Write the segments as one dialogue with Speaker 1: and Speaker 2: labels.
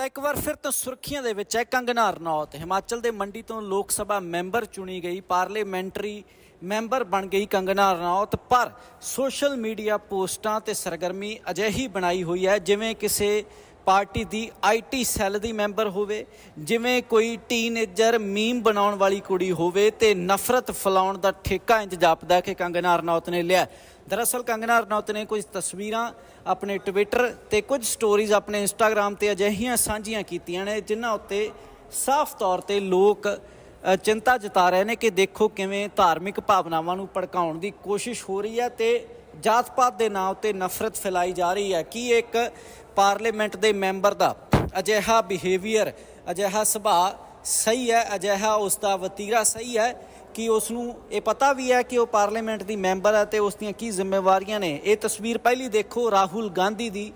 Speaker 1: ਤਾਂ ਇੱਕ ਵਾਰ ਫਿਰ ਤੋਂ ਸੁਰਖੀਆਂ ਦੇ ਵਿੱਚ ਹੈ, ਕੰਗਨਾ ਰਣੌਤ। ਹਿਮਾਚਲ ਦੇ ਮੰਡੀ ਤੋਂ ਲੋਕ ਸਭਾ ਮੈਂਬਰ ਚੁਣੀ ਗਈ, ਪਾਰਲੀਮੈਂਟਰੀ ਮੈਂਬਰ ਬਣ ਗਈ ਕੰਗਨਾ ਰਣੌਤ, ਪਰ ਸੋਸ਼ਲ ਮੀਡੀਆ ਪੋਸਟਾਂ ਤੇ ਸਰਗਰਮੀ ਅਜਿਹੀ ਬਣਾਈ ਹੋਈ ਹੈ, ਜਿਵੇਂ ਕਿਸੇ ਪਾਰਟੀ ਦੀ ਆਈਟੀ ਸੈੱਲ ਦੀ ਮੈਂਬਰ ਹੋਵੇ, ਜਿਵੇਂ ਕੋਈ ਟੀਨੇਜਰ ਮੀਮ ਬਣਾਉਣ ਵਾਲੀ ਕੁੜੀ ਹੋਵੇ ਤੇ ਨਫ਼ਰਤ ਫੈਲਾਉਣ ਦਾ ਠੇਕਾ ਇੰਜ ਜਾਪਦਾ ਕਿ ਕੰਗਨਾ ਰਣੌਤ ਨੇ ਲਿਆ। ਦਰਅਸਲ ਕੰਗਨਾ ਰਣੌਤ ਨੇ ਕੁਝ ਤਸਵੀਰਾਂ ਆਪਣੇ ਟਵਿੱਟਰ ਤੇ ਕੁਝ ਸਟੋਰੀਜ਼ ਆਪਣੇ ਇੰਸਟਾਗ੍ਰam ਤੇ ਅਜਿਹੀਆਂ ਸਾਂਝੀਆਂ ਕੀਤੀਆਂ ਨੇ, ਜਿਨ੍ਹਾਂ ਉੱਤੇ ਸਾਫ਼ ਤੌਰ ਤੇ ਲੋਕ ਚਿੰਤਾ ਜਤਾ ਰਹੇ ਨੇ ਕਿ ਦੇਖੋ ਕਿਵੇਂ ਧਾਰਮਿਕ ਭਾਵਨਾਵਾਂ ਨੂੰ ਭੜਕਾਉਣ ਦੀ ਕੋਸ਼ਿਸ਼ ਹੋ ਰਹੀ ਹੈ ਤੇ ਜਾਤ ਪਾਤ ਦੇ ਨਾਂ ਉੱਤੇ ਨਫ਼ਰਤ ਫੈਲਾਈ ਜਾ ਰਹੀ ਹੈ। ਕੀ ਇੱਕ ਪਾਰਲੀਮੈਂਟ ਦੇ ਮੈਂਬਰ ਦਾ ਅਜਿਹਾ ਬਿਹੇਵੀਅਰ ਅਜਿਹਾ ਸੁਭਾਅ ਸਹੀ ਹੈ, ਅਜਿਹਾ ਉਸ ਦਾ ਵਤੀਰਾ ਸਹੀ ਹੈ ਕਿ ਉਸ ਨੂੰ ਇਹ ਪਤਾ ਵੀ ਹੈ ਕਿ ਉਹ ਪਾਰਲੀਮੈਂਟ ਦੀ ਮੈਂਬਰ ਹੈ ਤੇ ਉਸ ਦੀਆਂ ਕੀ ਜ਼ਿੰਮੇਵਾਰੀਆਂ ਨੇ? ਇਹ ਤਸਵੀਰ ਪਹਿਲੀ ਦੇਖੋ ਰਾਹੁਲ ਗਾਂਧੀ ਦੀ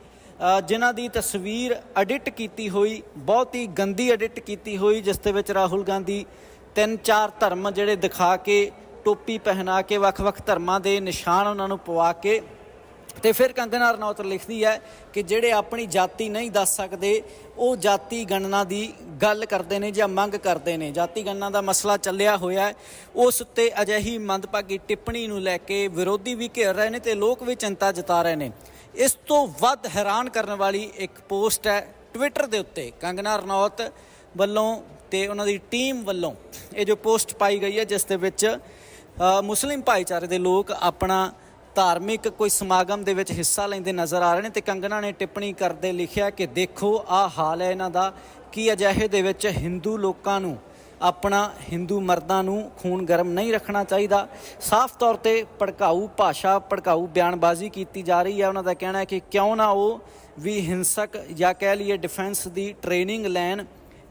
Speaker 1: ਜਿਨ੍ਹਾਂ ਦੀ ਤਸਵੀਰ ਐਡਿਟ ਕੀਤੀ ਹੋਈ, ਬਹੁਤ ਹੀ ਗੰਦੀ ਐਡਿਟ ਕੀਤੀ ਹੋਈ, ਜਿਸ ਦੇ ਵਿੱਚ ਰਾਹੁਲ ਗਾਂਧੀ ਤਿੰਨ ਚਾਰ ਧਰਮ ਜਿਹੜੇ ਦਿਖਾ ਕੇ ਟੋਪੀ ਪਹਿਨਾ ਕੇ, ਵੱਖ-ਵੱਖ ਧਰਮਾਂ ਦੇ ਨਿਸ਼ਾਨ ਉਹਨਾਂ ਨੂੰ ਪਵਾ ਕੇ ਤੇ ਫਿਰ ਕੰਗਨਾ ਰਣੌਤ ਲਿਖਦੀ ਹੈ ਕਿ ਜਿਹੜੇ ਆਪਣੀ ਜਾਤੀ ਨਹੀਂ ਦੱਸ ਸਕਦੇ, ਉਹ ਜਾਤੀ ਗਣਨਾ ਦੀ ਗੱਲ ਕਰਦੇ ਨੇ ਜਾਂ ਮੰਗ ਕਰਦੇ ਨੇ। ਜਾਤੀ ਗਣਨਾ ਦਾ ਮਸਲਾ ਚੱਲਿਆ ਹੋਇਆ ਹੈ। ਉਸ ਉੱਤੇ ਅਜਿਹੀ ਮੰਦਭਾਗੀ ਟਿੱਪਣੀ ਨੂੰ ਲੈ ਕੇ ਵਿਰੋਧੀ ਵੀ ਘੇਰ ਰਹੇ ਨੇ ਤੇ ਲੋਕ ਵੀ ਚਿੰਤਾ ਜਤਾ ਰਹੇ ਨੇ। ਇਸ ਤੋਂ ਵੱਧ ਹੈਰਾਨ ਕਰਨ ਵਾਲੀ ਇੱਕ ਪੋਸਟ ਹੈ ਟਵਿੱਟਰ ਦੇ ਉੱਤੇ। ਕੰਗਨਾ ਰਣੌਤ ਵੱਲੋਂ ਤੇ ਉਹਨਾਂ ਦੀ ਟੀਮ ਵੱਲੋਂ ਇਹ ਜੋ ਪੋਸਟ ਪਾਈ ਗਈ ਹੈ, ਜਿਸ ਦੇ ਵਿੱਚ ਮੁਸਲਿਮ ਭਾਈਚਾਰੇ ਦੇ ਲੋਕ ਆਪਣਾ ਧਾਰਮਿਕ ਕੋਈ ਸਮਾਗਮ ਦੇ ਵਿੱਚ ਹਿੱਸਾ ਲੈਂਦੇ ਨਜ਼ਰ ਆ ਰਹੇ ਨੇ ਤੇ ਕੰਗਨਾ ਨੇ ਟਿੱਪਣੀ ਕਰਦੇ ਲਿਖਿਆ ਕਿ ਦੇਖੋ ਆਹ ਹਾਲ ਹੈ ਇਹਨਾਂ ਦਾ। ਕਿ ਅਜਿਹੇ ਦੇ ਵਿੱਚ ਹਿੰਦੂ ਲੋਕਾਂ ਨੂੰ, ਆਪਣਾ ਹਿੰਦੂ ਮਰਦਾਂ ਨੂੰ ਖੂਨ ਗਰਮ ਨਹੀਂ ਰੱਖਣਾ ਚਾਹੀਦਾ? ਸਾਫ਼ ਤੌਰ ਤੇ ਭੜਕਾਊ ਭਾਸ਼ਾ, ਭੜਕਾਊ ਬਿਆਨਬਾਜ਼ੀ ਕੀਤੀ ਜਾ ਰਹੀ ਹੈ। ਉਹਨਾਂ ਦਾ ਕਹਿਣਾ ਹੈ ਕਿ ਕਿਉਂ ਨਾ ਉਹ ਵੀ ਹਿੰਸਕ ਜਾਂ ਕਹਿ ਲਈਏ ਡਿਫੈਂਸ ਦੀ ਟ੍ਰੇਨਿੰਗ ਲੈਣ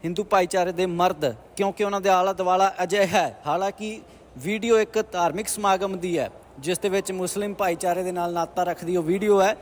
Speaker 1: ਹਿੰਦੂ ਭਾਈਚਾਰੇ ਦੇ ਮਰਦ, ਕਿਉਂਕਿ ਉਹਨਾਂ ਦੇ ਆਲਾ ਦੁਆਲਾ ਅਜਿਹਾ ਹੈ। ਹਾਲਾਂਕਿ ਵੀਡੀਓ ਇੱਕ ਧਾਰਮਿਕ ਸਮਾਗਮ ਦੀ ਹੈ, ਜਿਸ ਦੇ ਵਿੱਚ ਮੁਸਲਿਮ ਭਾਈਚਾਰੇ ਦੇ ਨਾਲ ਨਾਤਾ ਰੱਖਦੀ ਉਹ ਵੀਡੀਓ ਹੈ।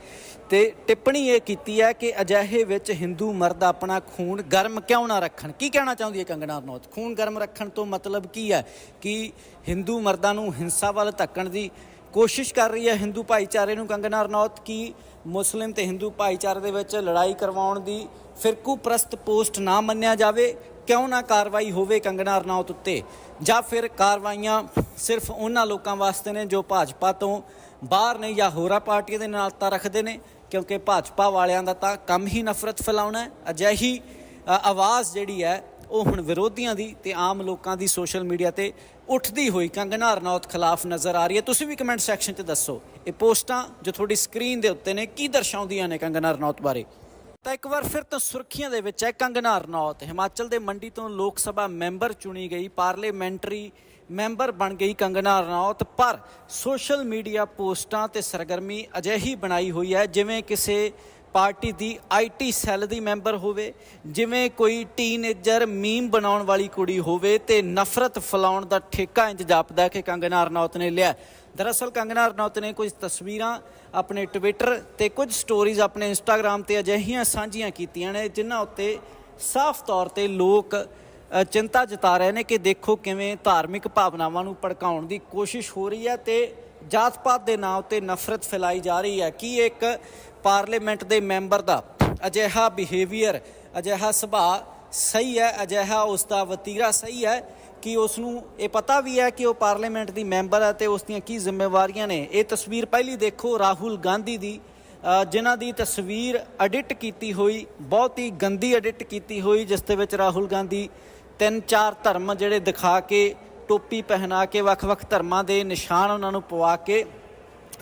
Speaker 1: ਤੇ ਟਿੱਪਣੀ ਇਹ ਕੀਤੀ ਹੈ ਕਿ ਅਜਿਹੇ ਵਿੱਚ ਹਿੰਦੂ ਮਰਦ ਆਪਣਾ ਖੂਨ ਗਰਮ ਕਿਉਂ ਨਾ ਰੱਖਣ? ਕੀ ਕਹਿਣਾ ਚਾਹੁੰਦੀ ਹੈ ਕੰਗਨਾ ਰਣੌਤ ਖੂਨ ਗਰਮ ਰੱਖਣ ਤੋਂ ਮਤਲਬ ਕੀ ਹੈ ਕਿ ਹਿੰਦੂ ਮਰਦਾਂ ਨੂੰ ਹਿੰਸਾ ਵੱਲ ਧੱਕਣ ਦੀ ਕੋਸ਼ਿਸ਼ ਕਰ ਰਹੀ ਹੈ ਹਿੰਦੂ ਭਾਈਚਾਰੇ ਨੂੰ ਕੰਗਨਾ ਰਣੌਤ ਕੀ ਮੁਸਲਿਮ ਤੇ ਹਿੰਦੂ ਭਾਈਚਾਰੇ ਦੇ ਵਿੱਚ ਲੜਾਈ ਕਰਵਾਉਣ ਦੀ ਫਿਰਕੂ ਪ੍ਰਸਤ ਪੋਸਟ ਨਾ ਮੰਨਿਆ ਜਾਵੇ? ਕਿਉਂ ਨਾ ਕਾਰਵਾਈ ਹੋਵੇ ਕੰਗਨਾ ਰਣੌਤ ਉੱਤੇ? ਜਾਂ ਫਿਰ ਕਾਰਵਾਈਆਂ ਸਿਰਫ ਉਹਨਾਂ ਲੋਕਾਂ ਵਾਸਤੇ ਨੇ ਜੋ ਭਾਜਪਾ ਤੋਂ ਬਾਹਰ ਨੇ ਜਾਂ ਹੋਰਾਂ ਪਾਰਟੀਆਂ ਦੇ ਨਾਲ ਤਾਂ ਰੱਖਦੇ ਨੇ? ਕਿਉਂਕਿ ਭਾਜਪਾ ਵਾਲਿਆਂ ਦਾ ਤਾਂ ਕੰਮ ਹੀ ਨਫ਼ਰਤ ਫੈਲਾਉਣਾ ਹੈ। ਅਜਿਹੀ ਆਵਾਜ਼ ਜਿਹੜੀ ਹੈ, ਉਹ ਹੁਣ ਵਿਰੋਧੀਆਂ ਦੀ ਤੇ ਆਮ ਲੋਕਾਂ ਦੀ ਸੋਸ਼ਲ ਮੀਡੀਆ ਤੇ ਉੱਠਦੀ ਹੋਈ ਕੰਗਨਾ ਰਣੌਤ ਖਿਲਾਫ ਨਜ਼ਰ ਆ ਰਹੀ ਹੈ। ਤੁਸੀਂ ਵੀ ਕਮੈਂਟ ਸੈਕਸ਼ਨ 'ਚ ਦੱਸੋ। ਇਹ ਪੋਸਟਾਂ ਜੋ ਤੁਹਾਡੀ ਸਕਰੀਨ ਦੇ ਉੱਤੇ ਨੇ, ਕੀ ਦਰਸਾਉਂਦੀਆਂ ਨੇ ਕੰਗਨਾ ਰਣੌਤ ਬਾਰੇ? ਤਾਂ ਇੱਕ ਵਾਰ ਫਿਰ ਤੋਂ ਸੁਰਖੀਆਂ ਦੇ ਵਿੱਚ ਹੈ ਕੰਗਨਾ ਰਣੌਤ ਹਿਮਾਚਲ ਦੇ ਮੰਡੀ ਤੋਂ ਲੋਕ ਸਭਾ ਮੈਂਬਰ ਚੁਣੀ ਗਈ, ਪਾਰਲੀਮੈਂਟਰੀ ਮੈਂਬਰ ਬਣ ਗਈ ਕੰਗਨਾ ਰਣੌਤ ਪਰ ਸੋਸ਼ਲ ਮੀਡੀਆ ਪੋਸਟਾਂ ਤੇ ਸਰਗਰਮੀ ਅਜਿਹੀ ਬਣਾਈ ਹੋਈ ਹੈ, ਜਿਵੇਂ ਕਿਸੇ ਪਾਰਟੀ ਦੀ ਆਈਟੀ ਸੈੱਲ ਦੀ ਮੈਂਬਰ ਹੋਵੇ, ਜਿਵੇਂ ਕੋਈ ਟੀਨੇਜਰ ਮੀਮ ਬਣਾਉਣ ਵਾਲੀ ਕੁੜੀ ਹੋਵੇ ਤੇ ਨਫ਼ਰਤ ਫੈਲਾਉਣ ਦਾ ਠੇਕਾ ਇੰਜ ਜਾਪਦਾ ਕਿ ਕੰਗਨਾ ਰਣੌਤ ਨੇ ਲਿਆ। ਦਰਅਸਲ ਕੰਗਨਾ ਰਣੌਤ ਨੇ ਕੁਝ ਤਸਵੀਰਾਂ ਆਪਣੇ ਟਵਿੱਟਰ ਤੇ ਕੁਝ ਸਟੋਰੀਜ਼ ਆਪਣੇ ਇੰਸਟਾਗ੍ਰam ਤੇ ਅਜਿਹੀਆਂ ਸਾਂਝੀਆਂ ਕੀਤੀਆਂ ਨੇ, ਜਿਨ੍ਹਾਂ ਉੱਤੇ ਸਾਫ਼ ਤੌਰ ਤੇ ਲੋਕ ਚਿੰਤਾ ਜਤਾ ਰਹੇ ਨੇ ਕਿ ਦੇਖੋ ਕਿਵੇਂ ਧਾਰਮਿਕ ਭਾਵਨਾਵਾਂ ਨੂੰ ਭੜਕਾਉਣ ਦੀ ਕੋਸ਼ਿਸ਼ ਹੋ ਰਹੀ ਹੈ ਤੇ ਜਾਤ ਪਾਤ ਦੇ ਨਾਂ ਉੱਤੇ ਨਫ਼ਰਤ ਫੈਲਾਈ ਜਾ ਰਹੀ ਹੈ। ਕੀ ਇੱਕ ਪਾਰਲੀਮੈਂਟ ਦੇ ਮੈਂਬਰ ਦਾ ਅਜਿਹਾ ਬਿਹੇਵੀਅਰ ਅਜਿਹਾ ਸੁਭਾਅ ਸਹੀ ਹੈ, ਅਜਿਹਾ ਉਸ ਦਾ ਵਤੀਰਾ ਸਹੀ ਹੈ? ਕਿ ਉਸ ਨੂੰ ਇਹ ਪਤਾ ਵੀ ਹੈ ਕਿ ਉਹ ਪਾਰਲੀਮੈਂਟ ਦੀ ਮੈਂਬਰ ਹੈ ਤੇ ਉਸ ਦੀਆਂ ਕੀ ਜ਼ਿੰਮੇਵਾਰੀਆਂ ਨੇ। ਇਹ ਤਸਵੀਰ ਪਹਿਲੀ ਦੇਖੋ ਰਾਹੁਲ ਗਾਂਧੀ ਦੀ ਜਿਨ੍ਹਾਂ ਦੀ ਤਸਵੀਰ ਐਡਿਟ ਕੀਤੀ ਹੋਈ, ਬਹੁਤ ਹੀ ਗੰਦੀ ਐਡਿਟ ਕੀਤੀ ਹੋਈ, ਜਿਸ ਦੇ ਵਿੱਚ ਰਾਹੁਲ ਗਾਂਧੀ ਤਿੰਨ ਚਾਰ ਧਰਮ ਜਿਹੜੇ ਦਿਖਾ ਕੇ, ਟੋਪੀ ਪਹਿਨਾ ਕੇ, ਵੱਖ-ਵੱਖ ਧਰਮਾਂ ਦੇ ਨਿਸ਼ਾਨ ਉਹਨਾਂ ਨੂੰ ਪਵਾ ਕੇ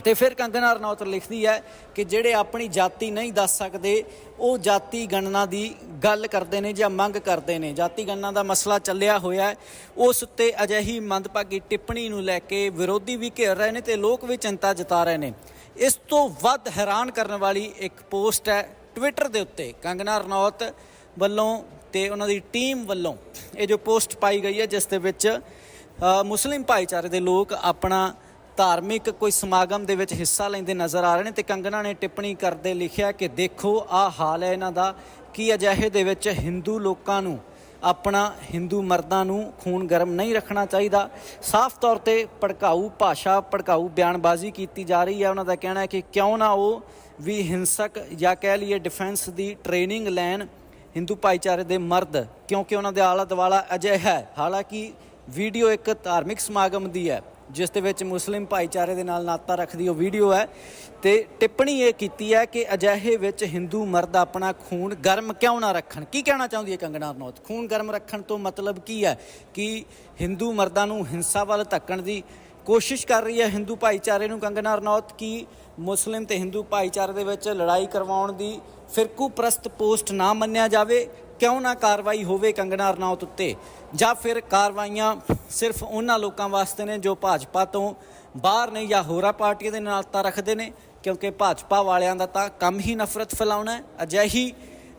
Speaker 1: ਤੇ ਫਿਰ ਕੰਗਨਾ ਰਣੌਤ ਲਿਖਦੀ ਹੈ ਕਿ ਜਿਹੜੇ ਆਪਣੀ ਜਾਤੀ ਨਹੀਂ ਦੱਸ ਸਕਦੇ, ਉਹ ਜਾਤੀ ਗਣਨਾ ਦੀ ਗੱਲ ਕਰਦੇ ਨੇ ਜਾਂ ਮੰਗ ਕਰਦੇ ਨੇ। ਜਾਤੀ ਗਣਨਾ ਦਾ ਮਸਲਾ ਚੱਲਿਆ ਹੋਇਆ ਹੈ। ਉਸ ਉੱਤੇ ਅਜਿਹੀ ਮੰਦਭਾਗੀ ਟਿੱਪਣੀ ਨੂੰ ਲੈ ਕੇ ਵਿਰੋਧੀ ਵੀ ਘੇਰ ਰਹੇ ਨੇ ਤੇ ਲੋਕ ਵੀ ਚਿੰਤਾ ਜਤਾ ਰਹੇ ਨੇ। ਇਸ ਤੋਂ ਵੱਧ ਹੈਰਾਨ ਕਰਨ ਵਾਲੀ ਇੱਕ ਪੋਸਟ ਹੈ ਟਵਿੱਟਰ ਦੇ ਉੱਤੇ। ਕੰਗਨਾ ਰਣੌਤ ਵੱਲੋਂ ਤੇ ਉਹਨਾਂ ਦੀ ਟੀਮ ਵੱਲੋਂ ਇਹ ਜੋ ਪੋਸਟ ਪਾਈ ਗਈ ਹੈ, ਜਿਸ ਦੇ ਵਿੱਚ ਮੁਸਲਿਮ ਭਾਈਚਾਰੇ ਦੇ ਲੋਕ ਆਪਣਾ ਧਾਰਮਿਕ ਕੋਈ ਸਮਾਗਮ ਦੇ ਵਿੱਚ ਹਿੱਸਾ ਲੈਂਦੇ ਨਜ਼ਰ ਆ ਰਹੇ ਨੇ ਤੇ ਕੰਗਣਾ ਨੇ ਟਿੱਪਣੀ ਕਰਦੇ ਲਿਖਿਆ ਕਿ ਦੇਖੋ, ਆਹ ਹਾਲ ਹੈ ਇਹਨਾਂ ਦਾ। ਕੀ ਅਜਿਹੇ ਦੇ ਵਿੱਚ ਹਿੰਦੂ ਲੋਕਾਂ ਨੂੰ, ਆਪਣਾ ਹਿੰਦੂ ਮਰਦਾਂ ਨੂੰ ਖੂਨ ਗਰਮ ਨਹੀਂ ਰੱਖਣਾ ਚਾਹੀਦਾ? ਸਾਫ਼ ਤੌਰ ਤੇ ਭੜਕਾਊ ਭਾਸ਼ਾ, ਭੜਕਾਊ ਬਿਆਨਬਾਜ਼ੀ ਕੀਤੀ ਜਾ ਰਹੀ ਹੈ। ਉਹਨਾਂ ਦਾ ਕਹਿਣਾ ਹੈ ਕਿ ਕਿਉਂ ਨਾ ਉਹ ਵੀ ਹਿੰਸਕ ਜਾਂ ਕਹਿ ਲਈਏ ਡਿਫੈਂਸ ਦੀ ਟ੍ਰੇਨਿੰਗ ਲੈਣ ਹਿੰਦੂ ਭਾਈਚਾਰੇ ਦੇ ਮਰਦ, ਕਿਉਂਕਿ ਉਹਨਾਂ ਦੇ ਆਲਾ ਦੁਆਲਾ ਅਜਿਹਾ ਹੈ। ਹਾਲਾਂਕਿ ਵੀਡੀਓ ਇੱਕ ਧਾਰਮਿਕ ਸਮਾਗਮ ਦੀ ਹੈ। ਜਿਸ ਦੇ ਵਿੱਚ ਮੁਸਲਿਮ ਭਾਈਚਾਰੇ ਦੇ ਨਾਲ ਨਾਤਾ ਰੱਖਦੀ ਉਹ ਵੀਡੀਓ ਹੈ ਤੇ ਟਿੱਪਣੀ ਇਹ ਕੀਤੀ ਹੈ ਕਿ ਅਜਿਹੇ ਵਿੱਚ ਹਿੰਦੂ ਮਰਦ ਆਪਣਾ ਖੂਨ ਗਰਮ ਕਿਉਂ ਨਾ ਰੱਖਣ? ਕੀ ਕਹਿਣਾ ਚਾਹੁੰਦੀ ਹੈ ਕੰਗਨਾ ਰਣੌਤ ਖੂਨ ਗਰਮ ਰੱਖਣ ਤੋਂ ਮਤਲਬ ਕੀ ਹੈ ਕਿ ਹਿੰਦੂ ਮਰਦਾਂ ਨੂੰ ਹਿੰਸਾ ਵੱਲ ਧੱਕਣ ਦੀ ਕੋਸ਼ਿਸ਼ ਕਰ ਰਹੀ ਹੈ ਹਿੰਦੂ ਭਾਈਚਾਰੇ ਨੂੰ, ਕੰਗਨਾ ਰਣੌਤ, ਕਿ ਮੁਸਲਿਮ ਤੇ ਹਿੰਦੂ ਭਾਈਚਾਰੇ ਦੇ ਵਿੱਚ ਲੜਾਈ ਕਰਵਾਉਣ ਦੀ ਫਿਰਕੂ ਪ੍ਰਸਤ ਪੋਸਟ ਨਾ ਮੰਨਿਆ ਜਾਵੇ, ਕਿਉਂ ਨਾ ਕਾਰਵਾਈ ਹੋਵੇ ਕੰਗਨਾ ਰਣੌਤ ਉੱਤੇ? ਜਾਂ ਫਿਰ ਕਾਰਵਾਈਆਂ ਸਿਰਫ ਉਹਨਾਂ ਲੋਕਾਂ ਵਾਸਤੇ ਨੇ ਜੋ ਭਾਜਪਾ ਤੋਂ ਬਾਹਰ ਨੇ ਜਾਂ ਹੋਰਾਂ ਪਾਰਟੀਆਂ ਦੇ ਨਾਲ ਤਾਂ ਰੱਖਦੇ ਨੇ, ਕਿਉਂਕਿ ਭਾਜਪਾ ਵਾਲਿਆਂ ਦਾ ਤਾਂ ਕੰਮ ਹੀ ਨਫ਼ਰਤ ਫੈਲਾਉਣਾ ਹੈ। ਅਜਿਹੀ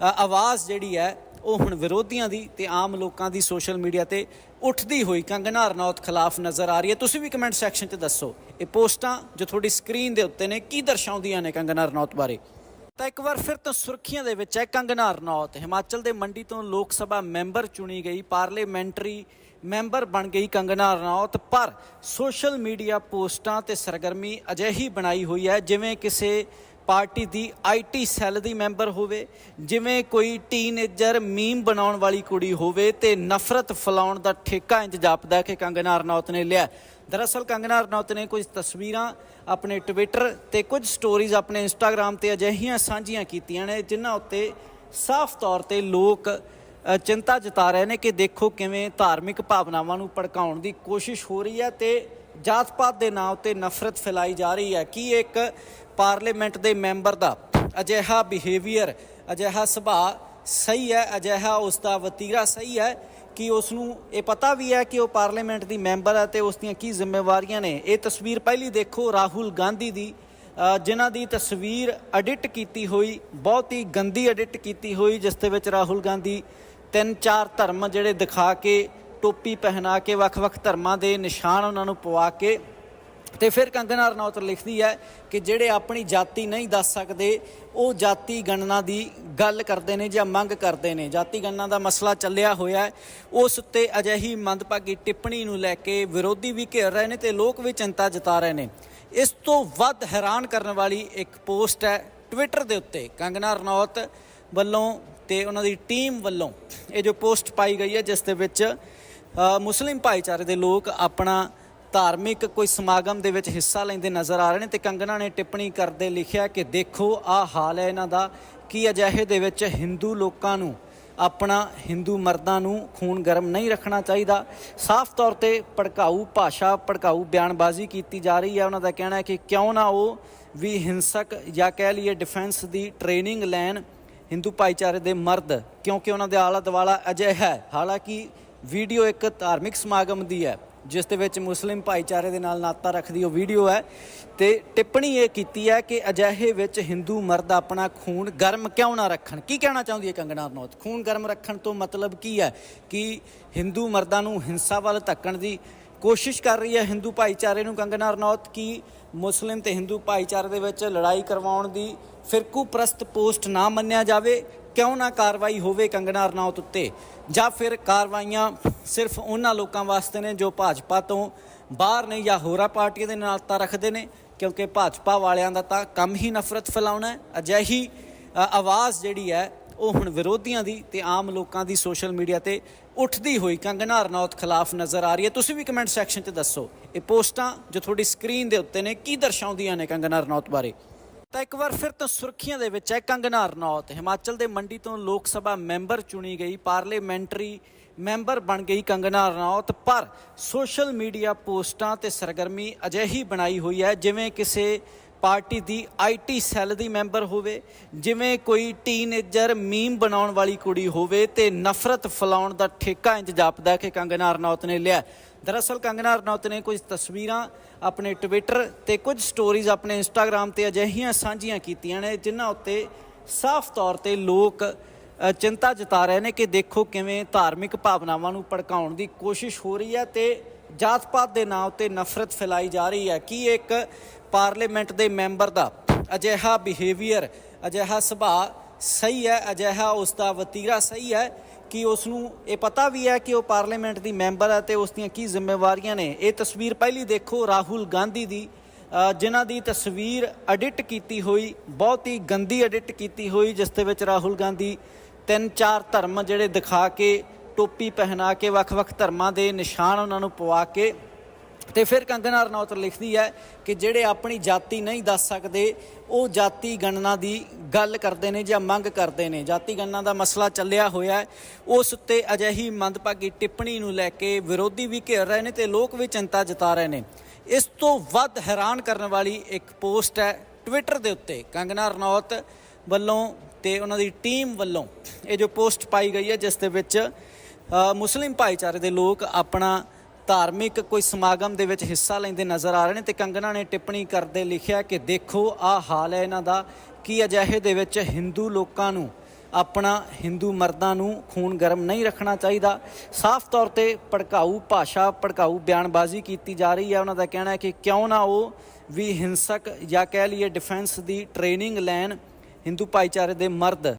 Speaker 1: ਆਵਾਜ਼ ਜਿਹੜੀ ਹੈ ਉਹ ਹੁਣ ਵਿਰੋਧੀਆਂ ਦੀ ਤੇ ਆਮ ਲੋਕਾਂ ਦੀ ਸੋਸ਼ਲ ਮੀਡੀਆ ਤੇ ਉੱਠਦੀ ਹੋਈ ਕੰਗਨਾ ਰਣੌਤ ਖਿਲਾਫ ਨਜ਼ਰ ਆ ਰਹੀ ਹੈ। ਤੁਸੀਂ ਵੀ ਕਮੈਂਟ ਸੈਕਸ਼ਨ 'ਚ ਦੱਸੋ, ਇਹ ਪੋਸਟਾਂ ਜੋ ਤੁਹਾਡੀ ਸਕਰੀਨ ਦੇ ਉੱਤੇ ਨੇ, ਕੀ ਦਰਸਾਉਂਦੀਆਂ ਨੇ ਕੰਗਨਾ ਰਣੌਤ ਬਾਰੇ? ਤਾਂ ਇੱਕ ਵਾਰ ਫਿਰ ਤੋਂ ਸੁਰਖੀਆਂ ਦੇ ਵਿੱਚ ਹੈ ਕੰਗਨਾ ਰਣੌਤ। ਹਿਮਾਚਲ ਦੇ ਮੰਡੀ ਤੋਂ ਲੋਕ ਸਭਾ ਮੈਂਬਰ ਚੁਣੀ ਗਈ, ਪਾਰਲੀਮੈਂਟਰੀ ਮੈਂਬਰ ਬਣ ਗਈ ਕੰਗਨਾ ਰਣੌਤ। ਪਰ ਸੋਸ਼ਲ ਮੀਡੀਆ ਪੋਸਟਾਂ ਤੇ ਸਰਗਰਮੀ ਅਜਿਹੀ ਬਣਾਈ ਹੋਈ ਹੈ ਜਿਵੇਂ ਕਿਸੇ ਪਾਰਟੀ ਦੀ ਆਈਟੀ ਸੈੱਲ ਦੀ ਮੈਂਬਰ ਹੋਵੇ, ਜਿਵੇਂ ਕੋਈ ਟੀਨੇਜਰ ਮੀਮ ਬਣਾਉਣ ਵਾਲੀ ਕੁੜੀ ਹੋਵੇ ਤੇ ਨਫ਼ਰਤ ਫੈਲਾਉਣ ਦਾ ਠੇਕਾ ਇੰਜ ਜਾਪਦਾ ਕਿ ਕੰਗਨਾ ਰਣੌਤ ਨੇ ਲਿਆ। ਦਰਅਸਲ ਕੰਗਨਾ ਰਣੌਤ ਨੇ ਕੁਝ ਤਸਵੀਰਾਂ ਆਪਣੇ ਟਵਿੱਟਰ ਤੇ ਕੁਝ ਸਟੋਰੀਜ਼ ਆਪਣੇ ਇੰਸਟਾਗ੍ਰam ਤੇ ਅਜਿਹੀਆਂ ਸਾਂਝੀਆਂ ਕੀਤੀਆਂ ਨੇ, ਜਿਨ੍ਹਾਂ ਉੱਤੇ ਸਾਫ਼ ਤੌਰ ਤੇ ਲੋਕ ਚਿੰਤਾ ਜਤਾ ਰਹੇ ਨੇ ਕਿ ਦੇਖੋ ਕਿਵੇਂ ਧਾਰਮਿਕ ਭਾਵਨਾਵਾਂ ਨੂੰ ਭੜਕਾਉਣ ਦੀ ਕੋਸ਼ਿਸ਼ ਹੋ ਰਹੀ ਹੈ ਤੇ ਜਾਤ-ਪਾਤ ਦੇ ਨਾਂ ਉੱਤੇ ਨਫ਼ਰਤ ਫੈਲਾਈ ਜਾ ਰਹੀ ਹੈ। ਕੀ ਇੱਕ ਪਾਰਲੀਮੈਂਟ ਦੇ ਮੈਂਬਰ ਦਾ ਅਜਿਹਾ ਬਿਹੇਵੀਅਰ ਅਜਿਹਾ ਸੁਭਾਅ ਸਹੀ ਹੈ, ਅਜਿਹਾ ਉਸ ਦਾ ਵਤੀਰਾ ਸਹੀ ਹੈ ਕਿ ਉਸ ਨੂੰ ਇਹ ਪਤਾ ਵੀ ਹੈ ਕਿ ਉਹ ਪਾਰਲੀਮੈਂਟ ਦੀ ਮੈਂਬਰ ਹੈ ਤੇ ਉਸ ਦੀਆਂ ਕੀ ਜ਼ਿੰਮੇਵਾਰੀਆਂ ਨੇ? ਇਹ ਤਸਵੀਰ ਪਹਿਲੀ ਦੇਖੋ ਰਾਹੁਲ ਗਾਂਧੀ ਦੀ ਜਿਨ੍ਹਾਂ ਦੀ ਤਸਵੀਰ ਐਡਿਟ ਕੀਤੀ ਹੋਈ, ਬਹੁਤ ਹੀ ਗੰਦੀ ਐਡਿਟ ਕੀਤੀ ਹੋਈ, ਜਿਸ ਦੇ ਵਿੱਚ ਰਾਹੁਲ ਗਾਂਧੀ ਤਿੰਨ ਚਾਰ ਧਰਮ ਜਿਹੜੇ ਦਿਖਾ ਕੇ ਟੋਪੀ ਪਹਿਨਾ ਕੇ ਵੱਖ-ਵੱਖ ਧਰਮਾਂ ਦੇ ਨਿਸ਼ਾਨ ਉਹਨਾਂ ਨੂੰ ਪਵਾ ਕੇ ਤੇ ਫਿਰ ਕੰਗਨਾ ਰਣੌਤ ਲਿਖਦੀ ਹੈ ਕਿ ਜਿਹੜੇ ਆਪਣੀ ਜਾਤੀ ਨਹੀਂ ਦੱਸ ਸਕਦੇ, ਉਹ ਜਾਤੀ ਗਣਨਾ ਦੀ ਗੱਲ ਕਰਦੇ ਨੇ ਜਾਂ ਮੰਗ ਕਰਦੇ ਨੇ। ਜਾਤੀ ਗਣਨਾ ਦਾ ਮਸਲਾ ਚੱਲਿਆ ਹੋਇਆ ਉਸ ਉੱਤੇ ਅਜਿਹੀ ਮੰਦਭਾਗੀ ਟਿੱਪਣੀ ਨੂੰ ਲੈ ਕੇ ਵਿਰੋਧੀ ਵੀ ਘੇਰ ਰਹੇ ਨੇ ਤੇ ਲੋਕ ਵੀ ਚਿੰਤਾ ਜਤਾ ਰਹੇ ਨੇ। ਇਸ ਤੋਂ ਵੱਧ ਹੈਰਾਨ ਕਰਨ ਵਾਲੀ ਇੱਕ ਪੋਸਟ ਹੈ ਟਵਿੱਟਰ ਦੇ ਉੱਤੇ। ਕੰਗਨਾ ਰਣੌਤ ਵੱਲੋਂ ਤੇ ਉਹਨਾਂ ਦੀ ਟੀਮ ਵੱਲੋਂ ਇਹ ਜੋ ਪੋਸਟ ਪਾਈ ਗਈ ਹੈ, ਜਿਸ ਦੇ ਵਿੱਚ ਮੁਸਲਿਮ ਭਾਈਚਾਰੇ ਦੇ ਲੋਕ ਆਪਣਾ ਧਾਰਮਿਕ ਕੋਈ ਸਮਾਗਮ ਦੇ ਵਿੱਚ ਹਿੱਸਾ ਲੈਂਦੇ ਨਜ਼ਰ ਆ ਰਹੇ ਨੇ ਤੇ ਕੰਗਨਾ ਨੇ ਟਿੱਪਣੀ ਕਰਦੇ ਲਿਖਿਆ ਕਿ ਦੇਖੋ, ਆ ਹਾਲ ਹੈ ਇਹਨਾਂ ਦਾ। ਕੀ ਅਜਿਹੇ ਦੇ ਵਿੱਚ ਹਿੰਦੂ ਲੋਕਾਂ ਨੂੰ, ਆਪਣਾ ਹਿੰਦੂ ਮਰਦਾਂ ਨੂੰ ਖੂਨ ਗਰਮ ਨਹੀਂ ਰੱਖਣਾ ਚਾਹੀਦਾ? ਸਾਫ਼ ਤੌਰ ਤੇ ਭੜਕਾਊ ਭਾਸ਼ਾ, ਭੜਕਾਊ ਬਿਆਨਬਾਜ਼ੀ ਕੀਤੀ ਜਾ ਰਹੀ ਹੈ। ਉਹਨਾਂ ਦਾ ਕਹਿਣਾ ਹੈ ਕਿ ਕਿਉਂ ਨਾ ਉਹ ਵੀ ਹਿੰਸਕ ਜਾਂ ਕਹਿ ਲਈਏ ਡਿਫੈਂਸ ਦੀ ਟ੍ਰੇਨਿੰਗ ਲੈਣ ਹਿੰਦੂ ਭਾਈਚਾਰੇ ਦੇ ਮਰਦ, ਕਿਉਂਕਿ ਉਹਨਾਂ ਦੇ ਆਲਾ ਦੁਆਲਾ ਅਜਿਹਾ ਹੈ। ਹਾਲਾਂਕਿ ਵੀਡੀਓ ਇੱਕ ਧਾਰਮਿਕ ਸਮਾਗਮ ਦੀ ਹੈ, ਜਿਸ ਦੇ ਵਿੱਚ ਮੁਸਲਿਮ ਭਾਈਚਾਰੇ ਦੇ ਨਾਲ ਨਾਤਾ ਰੱਖਦੀ ਉਹ ਵੀਡੀਓ ਹੈ। ਤੇ ਟਿੱਪਣੀ ਇਹ ਕੀਤੀ ਹੈ ਕਿ ਅਜਿਹੇ ਵਿੱਚ ਹਿੰਦੂ ਮਰਦ ਆਪਣਾ ਖੂਨ ਗਰਮ ਕਿਉਂ ਨਾ ਰੱਖਣ? ਕੀ ਕਹਿਣਾ ਚਾਹੁੰਦੀ ਹੈ ਕੰਗਨਾ ਰਣੌਤ ਖੂਨ ਗਰਮ ਰੱਖਣ ਤੋਂ ਮਤਲਬ ਕੀ ਹੈ ਕਿ ਹਿੰਦੂ ਮਰਦਾਂ ਨੂੰ ਹਿੰਸਾ ਵੱਲ ਧੱਕਣ ਦੀ ਕੋਸ਼ਿਸ਼ ਕਰ ਰਹੀ ਹੈ ਹਿੰਦੂ ਭਾਈਚਾਰੇ ਨੂੰ ਕੰਗਨਾ ਰਣੌਤ ਕੀ ਮੁਸਲਿਮ ਤੇ ਹਿੰਦੂ ਭਾਈਚਾਰੇ ਦੇ ਵਿੱਚ ਲੜਾਈ ਕਰਵਾਉਣ ਦੀ ਫਿਰਕੂ ਪ੍ਰਸਤ ਪੋਸਟ ਨਾ ਮੰਨਿਆ ਜਾਵੇ? ਕਿਉਂ ਨਾ ਕਾਰਵਾਈ ਹੋਵੇ ਕੰਗਨਾ ਰਣੌਤ ਉੱਤੇ? ਜਾਂ ਫਿਰ ਕਾਰਵਾਈਆਂ ਸਿਰਫ ਉਹਨਾਂ ਲੋਕਾਂ ਵਾਸਤੇ ਨੇ ਜੋ ਭਾਜਪਾ ਤੋਂ ਬਾਹਰ ਨੇ ਜਾਂ ਹੋਰਾਂ ਪਾਰਟੀਆਂ ਦੇ ਨਾਲ ਤਾਂ ਰੱਖਦੇ ਨੇ? ਕਿਉਂਕਿ ਭਾਜਪਾ ਵਾਲਿਆਂ ਦਾ ਤਾਂ ਕੰਮ ਹੀ ਨਫ਼ਰਤ ਫੈਲਾਉਣਾ ਹੈ। ਅਜਿਹੀ ਆਵਾਜ਼ ਜਿਹੜੀ ਹੈ, ਉਹ ਹੁਣ ਵਿਰੋਧੀਆਂ ਦੀ ਤੇ ਆਮ ਲੋਕਾਂ ਦੀ ਸੋਸ਼ਲ ਮੀਡੀਆ ਤੇ ਉੱਠਦੀ ਹੋਈ ਕੰਗਨਾ ਰਣੌਤ ਖਿਲਾਫ ਨਜ਼ਰ ਆ ਰਹੀ ਹੈ। ਤੁਸੀਂ ਵੀ ਕਮੈਂਟ ਸੈਕਸ਼ਨ 'ਚ ਦੱਸੋ। ਇਹ ਪੋਸਟਾਂ ਜੋ ਤੁਹਾਡੀ ਸਕਰੀਨ ਦੇ ਉੱਤੇ ਨੇ, ਕੀ ਦਰਸਾਉਂਦੀਆਂ ਨੇ ਕੰਗਨਾ ਰਣੌਤ ਬਾਰੇ? ਤਾਂ ਇੱਕ ਵਾਰ ਫਿਰ ਤੋਂ ਸੁਰਖੀਆਂ ਦੇ ਵਿੱਚ ਹੈ ਕੰਗਨਾ ਰਣੌਤ ਹਿਮਾਚਲ ਦੇ ਮੰਡੀ ਤੋਂ ਲੋਕ ਸਭਾ ਮੈਂਬਰ ਚੁਣੀ ਗਈ, ਪਾਰਲੀਮੈਂਟਰੀ ਮੈਂਬਰ ਬਣ ਗਈ ਕੰਗਨਾ ਰਣੌਤ ਪਰ ਸੋਸ਼ਲ ਮੀਡੀਆ ਪੋਸਟਾਂ ਤੇ ਸਰਗਰਮੀ ਅਜਿਹੀ ਬਣਾਈ ਹੋਈ ਹੈ, ਜਿਵੇਂ ਕਿਸੇ ਪਾਰਟੀ ਦੀ ਆਈਟੀ ਸੈੱਲ ਦੀ ਮੈਂਬਰ ਹੋਵੇ, ਜਿਵੇਂ ਕੋਈ ਟੀਨੇਜਰ ਮੀਮ ਬਣਾਉਣ ਵਾਲੀ ਕੁੜੀ ਹੋਵੇ ਤੇ ਨਫ਼ਰਤ ਫੈਲਾਉਣ ਦਾ ਠੇਕਾ ਇੰਜ ਜਾਪਦਾ ਕਿ ਕੰਗਨਾ ਰਣੌਤ ਨੇ ਲਿਆ। ਦਰਅਸਲ ਕੰਗਨਾ ਰਣੌਤ ਨੇ ਕੁਝ ਤਸਵੀਰਾਂ ਆਪਣੇ ਟਵਿੱਟਰ ਤੇ ਕੁਝ ਸਟੋਰੀਜ਼ ਆਪਣੇ ਇੰਸਟਾਗ੍ਰam ਤੇ ਅਜਿਹੀਆਂ ਸਾਂਝੀਆਂ ਕੀਤੀਆਂ ਨੇ, ਜਿਨ੍ਹਾਂ ਉੱਤੇ ਸਾਫ਼ ਤੌਰ ਤੇ ਲੋਕ ਚਿੰਤਾ ਜਤਾ ਰਹੇ ਨੇ ਕਿ ਦੇਖੋ ਕਿਵੇਂ ਧਾਰਮਿਕ ਭਾਵਨਾਵਾਂ ਨੂੰ ਭੜਕਾਉਣ ਦੀ ਕੋਸ਼ਿਸ਼ ਹੋ ਰਹੀ ਹੈ ਤੇ ਜਾਤ-ਪਾਤ ਦੇ ਨਾਂ ਉੱਤੇ ਨਫ਼ਰਤ ਫੈਲਾਈ ਜਾ ਰਹੀ ਹੈ। ਕੀ ਇੱਕ ਪਾਰਲੀਮੈਂਟ ਦੇ ਮੈਂਬਰ ਦਾ ਅਜਿਹਾ ਬਿਹੇਵੀਅਰ ਅਜਿਹਾ ਸੁਭਾਅ ਸਹੀ ਹੈ, ਅਜਿਹਾ ਉਸ ਦਾ ਵਤੀਰਾ ਸਹੀ ਹੈ ਕਿ ਉਸ ਨੂੰ ਇਹ ਪਤਾ ਵੀ ਹੈ ਕਿ ਉਹ ਪਾਰਲੀਮੈਂਟ ਦੀ ਮੈਂਬਰ ਹੈ ਤੇ ਉਸ ਦੀਆਂ ਕੀ ਜ਼ਿੰਮੇਵਾਰੀਆਂ ਨੇ। ਇਹ ਤਸਵੀਰ ਪਹਿਲੀ ਦੇਖੋ ਰਾਹੁਲ ਗਾਂਧੀ ਦੀ ਜਿਨ੍ਹਾਂ ਦੀ ਤਸਵੀਰ ਐਡਿਟ ਕੀਤੀ ਹੋਈ, ਬਹੁਤ ਹੀ ਗੰਦੀ ਐਡਿਟ ਕੀਤੀ ਹੋਈ, ਜਿਸ ਦੇ ਵਿੱਚ ਰਾਹੁਲ ਗਾਂਧੀ ਤਿੰਨ ਚਾਰ ਧਰਮ ਜਿਹੜੇ ਦਿਖਾ ਕੇ, ਟੋਪੀ ਪਹਿਨਾ ਕੇ, ਵੱਖ-ਵੱਖ ਧਰਮਾਂ ਦੇ ਨਿਸ਼ਾਨ ਉਹਨਾਂ ਨੂੰ ਪਵਾ ਕੇ ਤੇ ਫਿਰ ਕੰਗਨਾ ਰਣੌਤ ਲਿਖਦੀ ਹੈ ਕਿ ਜਿਹੜੇ ਆਪਣੀ ਜਾਤੀ ਨਹੀਂ ਦੱਸ ਸਕਦੇ, ਉਹ ਜਾਤੀ ਗਣਨਾ ਦੀ ਗੱਲ ਕਰਦੇ ਨੇ ਜਾਂ ਮੰਗ ਕਰਦੇ ਨੇ। ਜਾਤੀ ਗਣਨਾ ਦਾ ਮਸਲਾ ਚੱਲਿਆ ਹੋਇਆ ਹੈ। ਉਸ ਉੱਤੇ ਅਜਿਹੀ ਮੰਦਭਾਗੀ ਟਿੱਪਣੀ ਨੂੰ ਲੈ ਕੇ ਵਿਰੋਧੀ ਵੀ ਘੇਰ ਰਹੇ ਨੇ ਤੇ ਲੋਕ ਵੀ ਚਿੰਤਾ ਜਤਾ ਰਹੇ ਨੇ। ਇਸ ਤੋਂ ਵੱਧ ਹੈਰਾਨ ਕਰਨ ਵਾਲੀ ਇੱਕ ਪੋਸਟ ਹੈ ਟਵਿੱਟਰ ਦੇ ਉੱਤੇ। ਕੰਗਨਾ ਰਣੌਤ ਵੱਲੋਂ ਤੇ ਉਹਨਾਂ ਦੀ ਟੀਮ ਵੱਲੋਂ ਇਹ ਜੋ ਪੋਸਟ ਪਾਈ ਗਈ ਹੈ, ਜਿਸ ਦੇ ਵਿੱਚ ਮੁਸਲਿਮ ਭਾਈਚਾਰੇ ਦੇ ਲੋਕ ਆਪਣਾ ਧਾਰਮਿਕ ਕੋਈ ਸਮਾਗਮ ਦੇ ਵਿੱਚ ਹਿੱਸਾ ਲੈਂਦੇ ਨਜ਼ਰ ਆ ਰਹੇ ਨੇ ਤੇ ਕੰਗਨਾ ਨੇ ਟਿੱਪਣੀ ਕਰਦੇ ਲਿਖਿਆ ਕਿ ਦੇਖੋ ਆਹ ਹਾਲ ਹੈ ਇਹਨਾਂ ਦਾ। ਕੀ ਅਜਿਹੇ ਦੇ ਵਿੱਚ ਹਿੰਦੂ ਲੋਕਾਂ ਨੂੰ, ਆਪਣਾ ਹਿੰਦੂ ਮਰਦਾਂ ਨੂੰ ਖੂਨ ਗਰਮ ਨਹੀਂ ਰੱਖਣਾ ਚਾਹੀਦਾ? ਸਾਫ਼ ਤੌਰ ਤੇ ਭੜਕਾਊ ਭਾਸ਼ਾ, ਭੜਕਾਊ ਬਿਆਨਬਾਜ਼ੀ ਕੀਤੀ ਜਾ ਰਹੀ ਹੈ। ਉਹਨਾਂ ਦਾ ਕਹਿਣਾ ਹੈ ਕਿ ਕਿਉਂ ਨਾ ਉਹ ਵੀ ਹਿੰਸਕ ਜਾਂ ਕਹਿ ਲਈਏ ਡਿਫੈਂਸ ਦੀ ਟ੍ਰੇਨਿੰਗ ਲੈਣ ਹਿੰਦੂ ਭਾਈਚਾਰੇ ਦੇ ਮਰਦ।